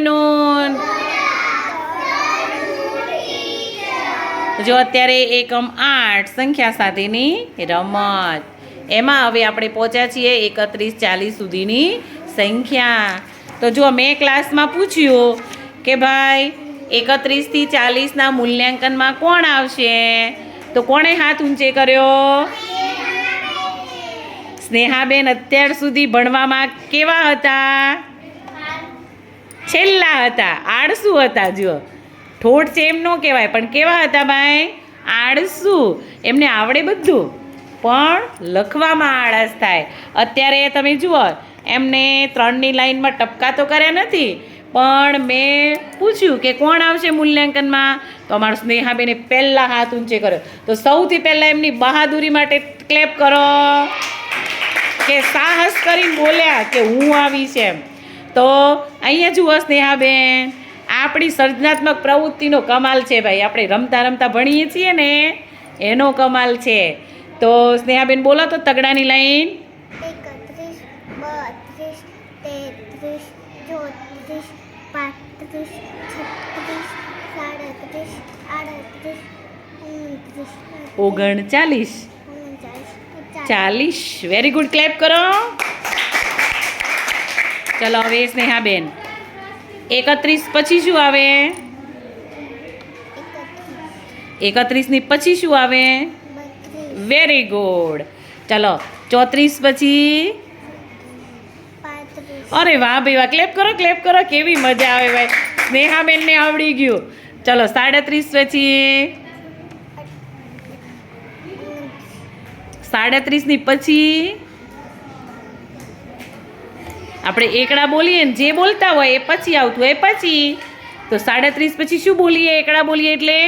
Afternoon જો અત્યારે એકમ આઠ સંખ્યા સાથેની રમત. એમાં હવે આપણે પહોંચ્યા છીએ એકત્રીસ ચાલીસ સુધીની સંખ્યા. તો જો મેં ક્લાસમાં પૂછ્યું કે ભાઈ, એકત્રીસથી ચાલીસના મૂલ્યાંકનમાં કોણ આવશે? તો કોણે હાથ ઊંચે કર્યો? સ્નેહાબેન અત્યાર સુધી ભણવામાં કેવા હતા? છેલ્લા હતા, આળસુ હતા જો ઠોઠ છે એમ ન કહેવાય, પણ કેવા હતા ભાઈ? આળસુ. એમને આવડે બધું, પણ લખવામાં આળસ થાય. અત્યારે તમે જુઓ, એમને ત્રણની લાઈનમાં ટપકા તો કર્યા નથી, પણ મેં પૂછ્યું કે કોણ આવશે મૂલ્યાંકનમાં? તો અમારું સ્નેહાબેને પહેલાં હાથ ઊંચે કર્યો. તો સૌથી પહેલાં એમની બહાદુરી માટે ક્લેપ કરો. કે સાહસ કરીને બોલ્યા કે હું આવીશ એમ. તો અહીંયા જુઓ સ્નેહાબેન. આપણી સર્જનાત્મક પ્રવૃત્તિનો કમાલ છે ભાઈ. આપણે રમતા રમતા ભણીએ છીએ ને એનો કમાલ છે. તો સ્નેહાબેન બોલો તો તગડાની લાઈન. ઓગણચાલીસ. ચાલીસ. વેરી ગુડ ક્લેપ કરો. ચલો હવે સ્નેહાબેન. એકત્રીસ પછી શું આવે? એકત્રીસની પછી શું આવે? વેરી ગુડ ચલો ચોત્રીસ પછી? અરે વાહ ભાઈ વાહ ક્લેપ કરો ક્લેપ કરો કેવી મજા આવે ભાઈ. સ્નેહાબેનને આવડી ગયું. ચલો સાડત્રીસ પછી? સાડત્રીસની પછી? આપણે એકડા બોલીએ ને જે બોલતા હોય એ પછી આવતું હોય પછી. તો સાડત્રીસ પછી શું બોલીએ? એકડા બોલીએ એટલે?